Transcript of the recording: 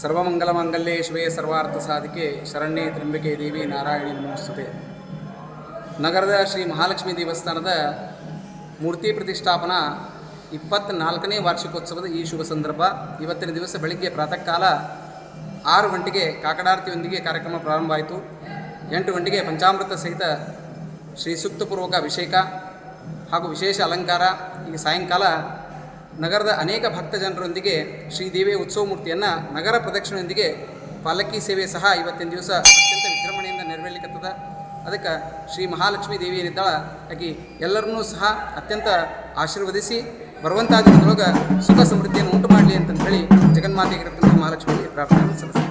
ಸರ್ವಮಂಗಲಮಾಂಗಲ್ಯೆ ಶಿವೇ ಸರ್ವಾರ್ಥ ಸಾಧಿಕೆ, ಶರಣ್ಯ ತ್ರಿಂಬಿಕೆ ದೇವಿ ನಾರಾಯಣಿ ನಮಸ್ತೆ ನಗರದ ಶ್ರೀ ಮಹಾಲಕ್ಷ್ಮಿ ದೇವಸ್ಥಾನದ ಮೂರ್ತಿ ಪ್ರತಿಷ್ಠಾಪನಾ ಇಪ್ಪತ್ತ್ನಾಲ್ಕನೇ ವಾರ್ಷಿಕೋತ್ಸವದ ಈ ಶುಭ ಸಂದರ್ಭ. ಇವತ್ತಿನ ದಿವಸ ಬೆಳಗ್ಗೆ ಪ್ರಾತಃ ಕಾಲ ಆರು ಗಂಟೆಗೆ ಕಾಕಡಾರತಿಯೊಂದಿಗೆ ಕಾರ್ಯಕ್ರಮ ಪ್ರಾರಂಭ ಆಯಿತು ಎಂಟು ಗಂಟೆಗೆ ಪಂಚಾಮೃತ ಸಹಿತ ಶ್ರೀ ಸೂಕ್ತಪೂರ್ವಕ ಅಭಿಷೇಕ ಹಾಗೂ ವಿಶೇಷ ಅಲಂಕಾರ. ಈ ಸಾಯಂಕಾಲ ನಗರದ ಅನೇಕ ಭಕ್ತ ಜನರೊಂದಿಗೆ ಶ್ರೀದೇವಿಯ ಉತ್ಸವ ಮೂರ್ತಿಯನ್ನು ನಗರ ಪ್ರದಕ್ಷಿಣೆಯೊಂದಿಗೆ ಪಾಲಕಿ ಸೇವೆ ಸಹ ಇವತ್ತಿನ ದಿವಸ ಅತ್ಯಂತ ವಿಜೃಂಭಣೆಯಿಂದ ನೆರವೇರ್ಲಿಕ್ಕತ್ತದ ಅದಕ್ಕೆ ಶ್ರೀ ಮಹಾಲಕ್ಷ್ಮೀ ದೇವಿ ಏನಿದ್ದಾಳ, ಆಕೆ ಎಲ್ಲರನ್ನೂ ಸಹ ಅತ್ಯಂತ ಆಶೀರ್ವದಿಸಿ ಬರುವಂತಹ ದಿನದೊಳಗೆ ಸುಖ ಸಮೃದ್ಧಿಯನ್ನು ಉಂಟು ಮಾಡಲಿ ಅಂತಂದು ಹೇಳಿ ಜಗನ್ಮಾತೆಗಿರತಕ್ಕಂಥ ಮಹಾಲಕ್ಷ್ಮಿಗೆ ಪ್ರಾರ್ಥನೆ ಸಲ್ಲಿಸ್ತೀನಿ